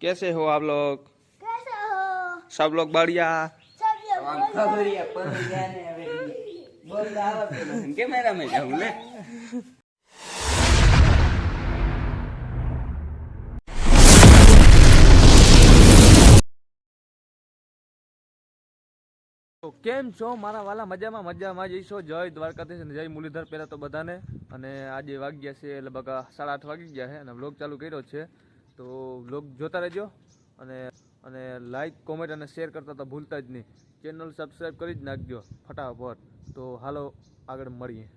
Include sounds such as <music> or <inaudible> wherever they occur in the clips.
कैसे हो आप लोग कैसे हो सब लोग बढ़िया सब लोग આમ ખબરિયા પડી ને હવે બોલતા આવડતું નથી. કેમેરામાં જાઉં લે તો કેમ છો મારા વાલા મજામાં મજામાં જઈશો જય દ્વારકાધીશ અને જય મુરલીધર પહેલાં તો બધાને અને આજે વાગ્યા છે લગભગ સાડા આઠ વાગી ગયા છે અને વ્લોગ ચાલુ કર્યો છે તો બ્લોગ જોતા રહેજો અને અને લાઈક કોમેન્ટ અને શેર કરતા તો ભૂલતા જ નહીં. ચેનલ સબસ્ક્રાઈબ કરી જ નાખજો ફટાફટ. તો હાલો આગળ મળીએ.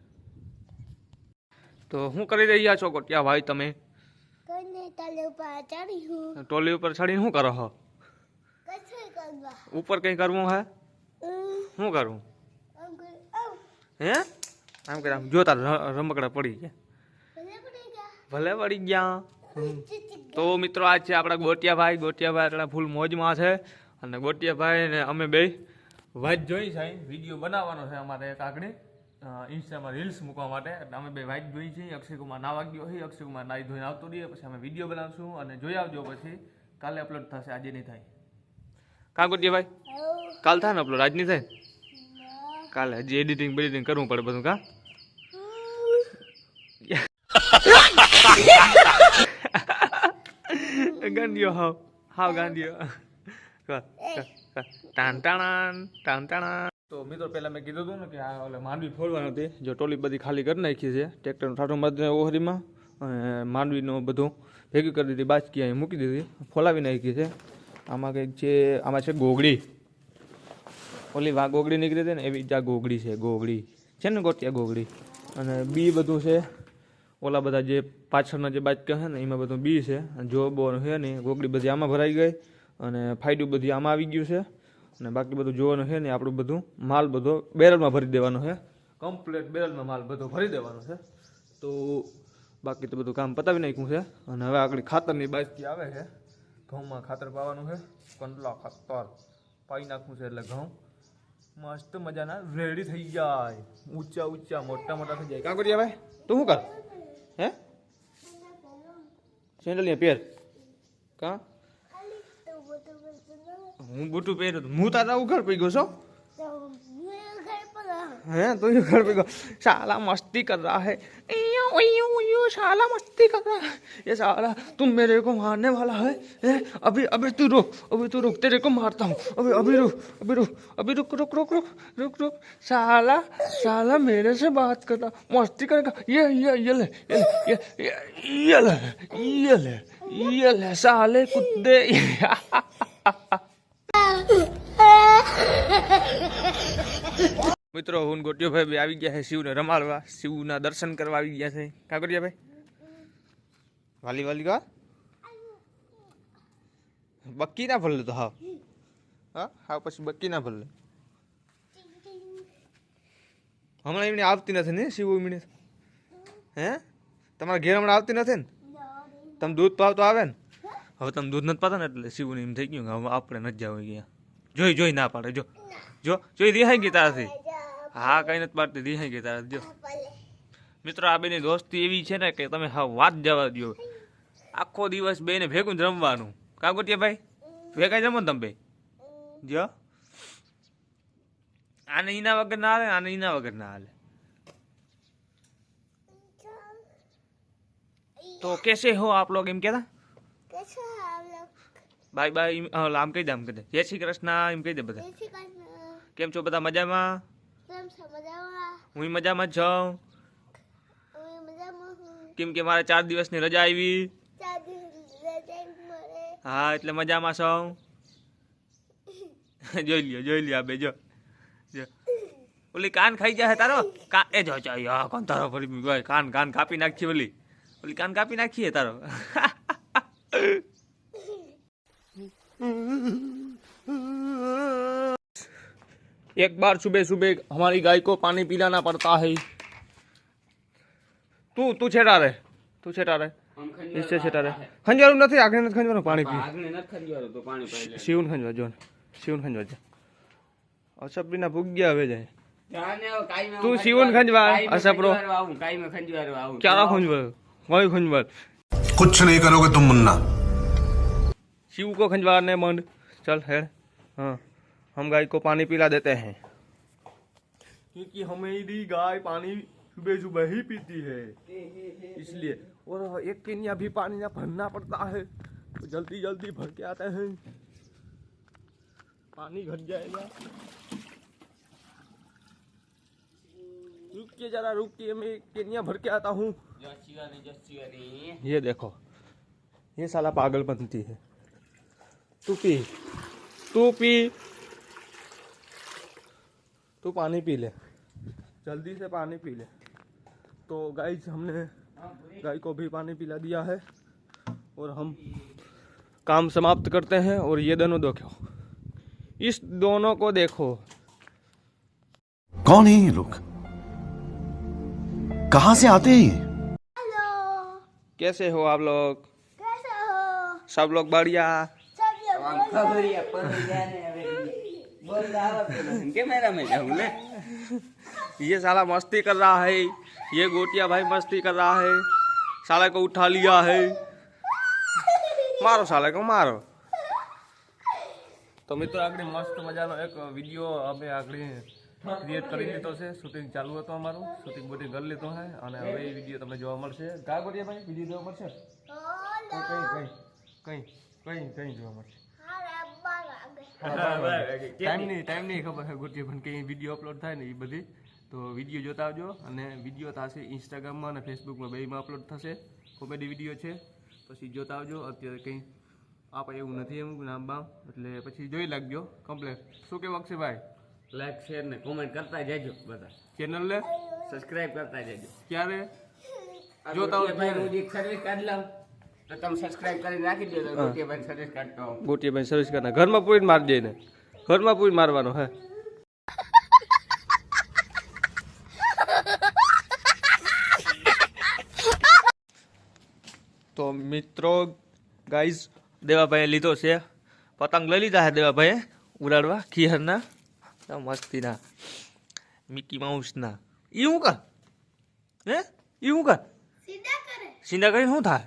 તો શું કરી રહ્યા છો કોટિયા ભાઈ તમે? કને ઉપર ચડી ટોલી ઉપર ચડીને શું કરો છો? ઉપર કંઈ કરવું હે શું કરવું? હે? આમ કે આમ જોતા રમકડા પડી ગયા. ભલે પડી ગયા. તો મિત્રો આજ છે આપણા ગોટિયાભાઈ. ગોટિયાભાઈ એટલે ફૂલ મોજમાં છે. અને ગોટિયાભાઈ ને અમે બે વાત જોઈ છે વીડિયો બનાવવાનો છે અમારે એક આગળ. ઇન્સ્ટામાં રીલ્સ મૂકવા માટે. એટલે અમે બે વાત જોઈ છે અક્ષયકુમાર ના વાગ્યો હોય. અક્ષયકુમાર નાઈ ધોઈને આવતો રહીએ. પછી અમે વીડિયો બનાવશું અને જોઈ આવજો પછી. કાલે અપલોડ થશે. આજે નહીં થાય. કાં ગોટિયાભાઈ? કાલ થાય ને અપલોડ આજ નહીં થાય? કાલે હજી એડિટિંગ બેડિટિંગ કરવું પડે બધું કા? <laughs> <laughs> Gandio. કર, કર, કર. ટાણ ટાણાન ટાણ ટાણાન તો મિત્રો પહેલા મેં કીધું હતું ને કે આ ઓલે માંડવી ફોડવાની હતી જો ટોલી બધી ખાલી કરી નાખી છે ટ્રેક્ટરનું ઠાઠું મારી ઓહરીમાં અને માંડવીનું બધું ભેગી કરી દીધી બાચકી અહીં મૂકી દીધી ફોલાવી નાખી છે. આમાં કંઈક છે આમાં છે ગોગડી ઓલી વા ગોગડી નીકળી હતી ને એવી જ આ ગોગડી છે ગોગડી છે ને ગોટિયા ગોગડી અને બી બધું છે ઓલા બધા જે પાછળના જે બાજકા છે ને, એમાં બધું બી છે. જો બોર છે ને, ગોગડી બધી આમાં ભરાઈ ગઈ અને ફાયડું બધી આમાં આવી ગયું છે. અને બાકી બધું જોવાનું છે ને, આપણું બધું માલ બધો બેરલમાં ભરી દેવાનો છે કમ્પ્લેટ બેરલમાં માલ બધો ભરી દેવાનો છે. તો બાકી તો બધું કામ પતાવી નાખ્યું છે. અને હવે આગળ ખાતરની બાજકી આવે છે. ઘઉંમાં ખાતર પાવાનું છે. કંડલા ખાતર પાઈ નાખવું છે એટલે ઘઉં. મસ્ત મજાના રેડી થઈ જાય. ઊંચા ઊંચા, મોટા મોટા થઈ જાય. કાં કરીએ ભાઈ તું શું કર? सेंडल लिया पेर कहाँ हूँ बुटू पेर मुँह तारा घर पे गो है तो घर पे गो साला मस्ती कर रहा है साला मस्ती कर रहा है। ये साला तुम मेरे को मारने वाला है ए, अभी अभी तू रुक अभी तू रुक तेरे को मारता हूँ। अभी अभी रुक अभी रुक अभी रुक रुक रुक रुक रुक रुक। साला साला मेरे से बात करता मस्ती करेगा। ये ये ये ले ये ये ये ये ले ये ले ये ले साले कुत्ते। <laughs> મિત્રો હું ગોટિયો ભાઈ બી આવી ગયા છે શિવને રમાડવા શિવના દર્શન કરવા આવી ગયા છે કા કર્યા ભાઈ વાલી વાલી કા બક્કી ના ભરલે તો હાવ હા હા પછી બક્કી ના ભરલે હમણાં એમની આવતી નથી ને શિવ એમની હે તમારા ઘેર હમણાં આવતી નથી ને તમે દૂધ પાવ તો આવે ને હવે તમે દૂધ નથી પાતા ને એટલે શિવને એમ થઈ ગયું કે હવે આપણે નથી જવું ગયા જોઈ જોઈ ના પાડે જો જો જોઈ રિહાઈ ગઈ તારાથી હા કઈ નથી પાડતી ધીહે કે તારા જો. મિત્રો આ બેની દોસ્તી એવી છે ને કે તમે હા વાત જવા દો આખો દિવસ બેને ભેગું જ રમવાનું. કાગોટિયા ભાઈ ભેગા જમો તમે ભાઈ જો. આને ઈના વગર ના હાલે આને ઈના વગર ના હાલે. તો કેસે હો આપ લોગ એમ કેતા? બાય બાય આમ કહી દે આમ કહી દે. જય શ્રી કૃષ્ણ એમ કહી દે બધા. કેમ છો બધા મજામાં? હું મજામાં છું. કેમ કે મારા ચાર દિવસની રજા આવી. હા એટલે મજામાં છું. <laughs> જોઈ લ્યો જોઈ લ્યો બે જો. ઓલી કાન ખાઈ જાય તારો? કાન એ જો જો કોણ તારો ફરી કાન કાન કાપી નાખી ઓલી. ઓલી કાન કાપી નાખીએ તારો. <laughs> <laughs> एक बार सुबह सुबह हमारी गाय को पानी पिलाना पड़ता है તું તું છેટા રે તું છેટા રે આમ નીચે ખંજવાળ છેટા રે આવે. ખંજવાનું નથી આગળ નથી ખંજવાનું પાણી પી આગને નથી ખંજવાળું તો પાણી પાઈ લે. શિવન ખંજવા જો શિવન ખંજવા જા અસપડીના ભૂગ્યા હવે જાય જાને હવે કાંઈ તું મેં શિવન ખંજવાળ, કાંઈ મેં અસપરો. ખંજવાળવા આવું, કાંઈ મેં ખંજવાળવા આવું. ક્યારા ખંજવાળ કઈ ખંજવાળ कुछ नहीं करोगे तुम मुन्ना शिव को खंजवारने मंड चल है हाँ हम गाय को पानी पिला देते हैं। क्योंकि हमारी गाय पानी सुबह सुबह ही पीती है। इसलिए और एक के लिए अभी पानी ना भरना पड़ता है तो जल्दी जल्दी भर के आते हैं। पानी घट जाएगा। रुकिए जरा के मैं केनिया भर के आता हूँ। ये देखो ये साला पागल बनती है। तू पी। तू पानी पी ले। जल्दी से पानी पी ले। तो गाय हमने गाय को भी पानी पिला दिया है और हम काम समाप्त करते हैं और ये दोनों देखो। इस दोनों को देखो। कौन है ये लोग? कहाँ से आते हैं ये? हेलो। कैसे हो आप लोग? कैसे हो? सब लोग बढ़िया? सब लोग આમ ખબરિયા પડી ગયા ને હવે બોલતા આવડતું નથી કેમેરામાં જાઉં ને ये साला मस्ती कर रहा है ये गोटिया भाई मस्ती कर रहा है साले को उठा लिया है मारो साले को मारो તો મિત્રો આગળ મસ્ત મજાનો એક વિડીયો અમે આગળ ક્રિએટ કરી લીધો છે શૂટિંગ ચાલુ હતું અમારું શૂટિંગ બૂટિંગ કરી લીધું છે અને હવે એ વિડીયો તમને જોવા મળશે કા ગોટિયા ભાઈ વિડીયો જોવા મળશે તો કઈ કઈ કઈ કઈ કઈ જોવા મળશે ટાઈમની ટાઈમની ખબર છે ગુરજી પણ કંઈ વીડિયો અપલોડ થાય ને એ બધી. તો વીડિયો જોતા આવજો અને વીડિયો થશે ઇન્સ્ટાગ્રામમાં અને ફેસબુકમાં બેમાં અપલોડ થશે. કોમેડી વીડિયો છે. પછી જોતા આવજો અત્યારે કંઈ આપણે એવું નથી એમ નામ બામ. એટલે પછી જોઈ લાગજો કમ્પ્લેટ શું કેવું ભાઈ? લાઈક શેર ને કોમેન્ટ કરતા જજો બધા. ચેનલને સબસ્ક્રાઇબ કરતા જજો. ક્યારે? જોતા હોય ભાઈ હું સર્વિસ કાઢ લઉં તો તમે સબસ્ક્રાઇબ કરી નાખી દેજો તો ગોટીભાઈ સર્વિસ કાઢતો. ગોટીભાઈ સર્વિસ કાઢના ઘરમાં પૂરી મારી જઈને ઘરમાં પૂરી મારવાનો હે. તો મિત્રો ગાઈઝ દેવાભાઈએ લીધો છે. પતંગ લઈ લીધા છે દેવાભાઈએ ઉડાડવા ખીહરના. મસ્તીના. મિકી માઉસના એ શું કર? હે? એ શું કર? સીધા કરે. સીધા કરીને શું થાય?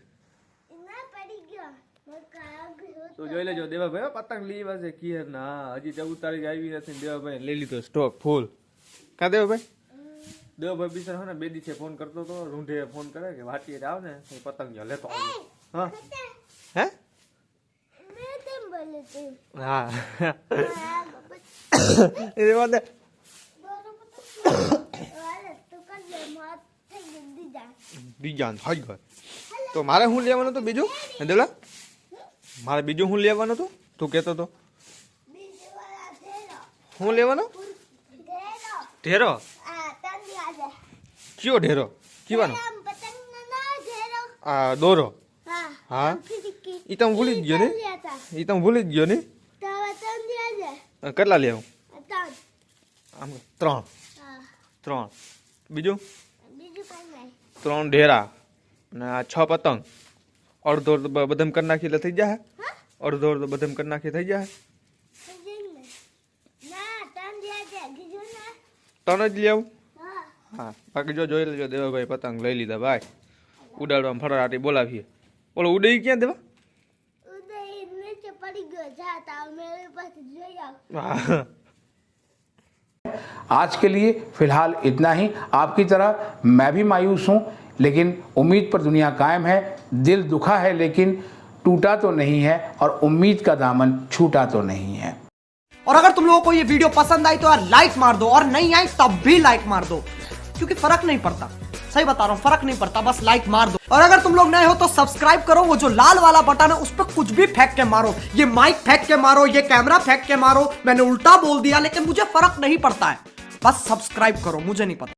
તો જોઈ લેજો દેવાભાઈ પતંગ લઈ પાસે કિયર ના હજી ચૌદ તારીખ આવી નથી દેવાભાઈ લઈ લીધો સ્ટોક ફૂલ કા દેવાભાઈ? દેવાભાઈ બિસર હે ને બે દિવસે ફોન કરતો હતો રૂંઢે ફોન કરે કે વાટીએ આવ ને હું પતંગ લેતો આવજો હા? હે? હા. એ વાત જા બીજા ગયો તો મારે શું લેવાનું હતું બીજું? દેવલા મારે બીજું શું લેવાનું હતું? તું કહેતો તો. બીજી વાળા શું લેવાનું? ઢેરો. કયો ઢેરો? કીવાનો. આ દોરો. હા. હા એ તમે ભૂલી જ ગયો ને. હતા એ તમે ભૂલી જ ગયો ને. કેટલા લેવું? આમ ત્રણ. ત્રણ. બીજું? ત્રણ ઢેરા. અને આ છ પતંગ. અડધો અડધો બ- બધામ કરી નાખી એટલે થઈ જાય હા અડધો અડધો બધામ કરી નાખી થઈ જાય સમજી ને ના તંદી આજે બીજું ના ત્રણ જ લેવું હા હા બાકી જો જોઈ લેજો દેવાભાઈ પતંગ લઈ લીધા ભાઈ ઉડાડવામાં ફરાટી બોલાવીએ બોલો ઉડઈ ક્યાં દેવા ઉદય નીચે પડી ગયો જા તા મેરે પાસે જોઈ આવ <laughs> હા आज के लिए फिलहाल इतना ही आपकी तरह मैं भी मायूस हूँ लेकिन उम्मीद पर दुनिया कायम है, दिल दुखा है, लेकिन टूटा तो नहीं है और उम्मीद का दामन छूटा तो नहीं है। और अगर तुम लोगों को ये वीडियो पसंद आई तो यार लाइक मार दो और नहीं आई तब भी लाइक मार दो, क्योंकि फ़र्क नहीं पड़ता। सही बता रहा हूँ, फ़र्क नहीं पड़ता, बस लाइक मार दो। और अगर तुम लोग नए हो तो सब्सक्राइब करो, वो जो लाल वाला बटन है, उस पर कुछ भी फेंक के मारो। ये माइक फेंक के मारो, ये कैमरा फेंक के मारो, मैंने उल्टा बोल दिया, लेकिन मुझे फ़र्क नहीं पड़ता है। बस सब्सक्राइब करो, मुझे नहीं पता।